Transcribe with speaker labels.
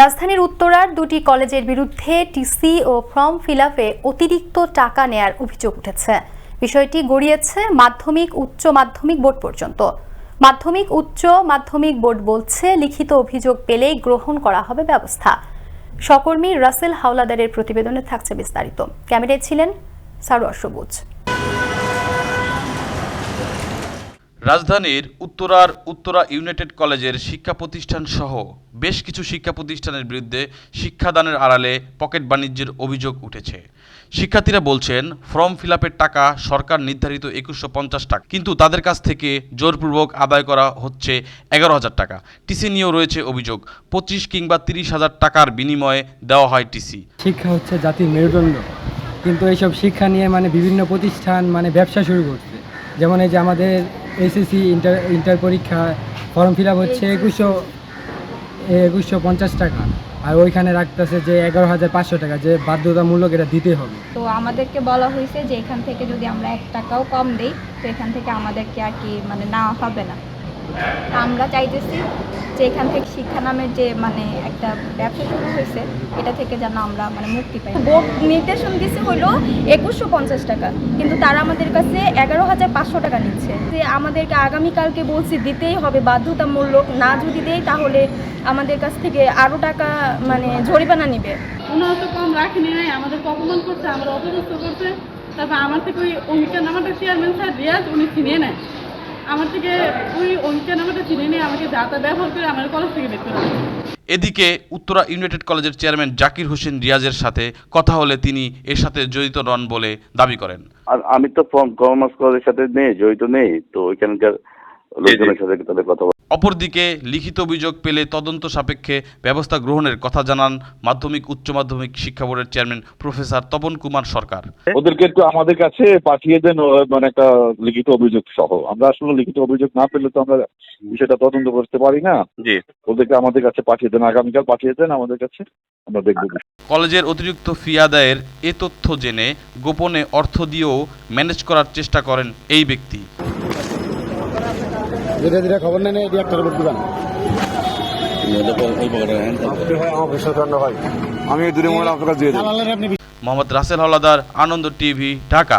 Speaker 1: রাজধানীর উত্তরার দুটি কলেজের বিরুদ্ধে টিসি ও ফর্ম ফিল অতিরিক্ত টাকা নেয়ার অভিযোগ উঠেছে। বিষয়টি গড়িয়েছে মাধ্যমিক, উচ্চ মাধ্যমিক বোর্ড পর্যন্ত। মাধ্যমিক, উচ্চ মাধ্যমিক বোর্ড বলছে লিখিত অভিযোগ পেলেই গ্রহণ করা হবে ব্যবস্থা। সহকর্মী রাসেল হাওলাদারের প্রতিবেদনে থাকছে বিস্তারিত। ক্যামেরায় ছিলেন সারোয়ার সবুজ।
Speaker 2: রাজধানীর উত্তরার উত্তরা ইউনাইটেড কলেজের শিক্ষা প্রতিষ্ঠান সহ বেশ কিছু শিক্ষা প্রতিষ্ঠানের বিরুদ্ধে শিক্ষাদানের আড়ালে পকেট বাণিজ্যের অভিযোগ উঠেছে। শিক্ষার্থীরা বলছেন, ফর্ম ফিল টাকা সরকার নির্ধারিত একুশশো পঞ্চাশ টাকা, কিন্তু তাদের কাছ থেকে জোরপূর্বক আদায় করা হচ্ছে এগারো হাজার টাকা। টিসি নিয়েও রয়েছে অভিযোগ, পঁচিশ কিংবা তিরিশ হাজার টাকার বিনিময়ে দেওয়া হয় টিসি।
Speaker 3: শিক্ষা হচ্ছে জাতির মেরুদণ্ড, কিন্তু এইসব শিক্ষা নিয়ে মানে বিভিন্ন প্রতিষ্ঠান মানে ব্যবসা শুরু করছে। যেমন এই যে আমাদের এসএসসি ইন্টার ইন্টার পরীক্ষা ফর্ম ফিল আপ হচ্ছে একুশশো একুশশো পঞ্চাশ টাকা। আর ওইখানে রাখতেছে যে এগারো হাজার পাঁচশো টাকা, যে বাধ্যতামূলক এটা দিতে হবে।
Speaker 4: তো আমাদেরকে বলা হয়েছে যে এখান থেকে যদি আমরা এক টাকাও কম দিই, তো এখান থেকে আমাদেরকে আর কি মানে নেওয়া হবে না। আমরা চাইতেছি যে এখান থেকে শিক্ষা নামের যে মানে একটা ব্যবসা শুরু হয়েছে, এটা থেকে যেন আমরা মানে মুক্তি পাই। বোর্ড নির্দেশন দিছে হলো একুশশো পঞ্চাশ টাকা, কিন্তু তারা আমাদের কাছে এগারো হাজার পাঁচশো টাকা নিচ্ছে। যে আমাদেরকে আগামীকালকে বলছি, দিতেই হবে বাধ্যতামূলক, না যদি দেই তাহলে আমাদের কাছ থেকে আরও টাকা মানে জরিমানা নিবে।
Speaker 5: ওনারা তো কম রাখেনি, নাই আমাদেরকে অপমান করছে আমরা অপদস্থ করছে। তারপর আমার থেকে ওই অঙ্কিকা নামাটা চেয়ারম্যান স্যার রিয়াজ, উনি চিনিয়ে নেয়। আমার থেকে ওই চিনে নিয়ে আমাকে ব্যবহার করে আমার কলেজ থেকে বের করে
Speaker 2: এদিকে উত্তরা ইউনাইটেড কলেজের চেয়ারম্যান জাকির হোসেন রিয়াজের সাথে কথা হলে তিনি এর সাথে জড়িত নন বলে দাবি করেন।
Speaker 6: আর আমি তো কমার্স কলেজের সাথে নেই জড়িত নেই তো ওইখানকার লোকজনের সাথে তাহলে কথা বলা
Speaker 2: অপরদিকে লিখিত অভিযোগ পেলে তদন্ত সাপেক্ষে ব্যবস্থা গ্রহণের কথা জানান মাধ্যমিক উচ্চ মাধ্যমিক শিক্ষা বোর্ডের চেয়ারম্যান প্রফেসর তপন কুমার সরকার।
Speaker 7: ওদেরকে একটু আমাদের কাছে পাঠিয়ে দেন মানে একটা লিখিত অভিযোগ সহ। আমরা আসলে লিখিত অভিযোগ না পেলে তো আমরা বিষয়টা তদন্ত করতে পারি না।
Speaker 6: জি।
Speaker 7: ওদেরকে আমাদের কাছে পাঠিয়ে দেন আগামীকাল পাঠিয়ে দেন আমাদের কাছে আমরা দেখব।
Speaker 2: কলেজের অতিরিক্ত ফি আদায়ের এ তথ্য জেনে গোপনে অর্থ দিয়েও ম্যানেজ করার চেষ্টা করেন এই ব্যক্তি।
Speaker 8: ধীরে ধীরে খবর নেন এটি একটা উপর দিবেন আমি এই দুটো মোবাইল আপনার কাছে দিয়ে
Speaker 2: মোহাম্মদ রাসেল হলাদার আনন্দ টিভি ঢাকা।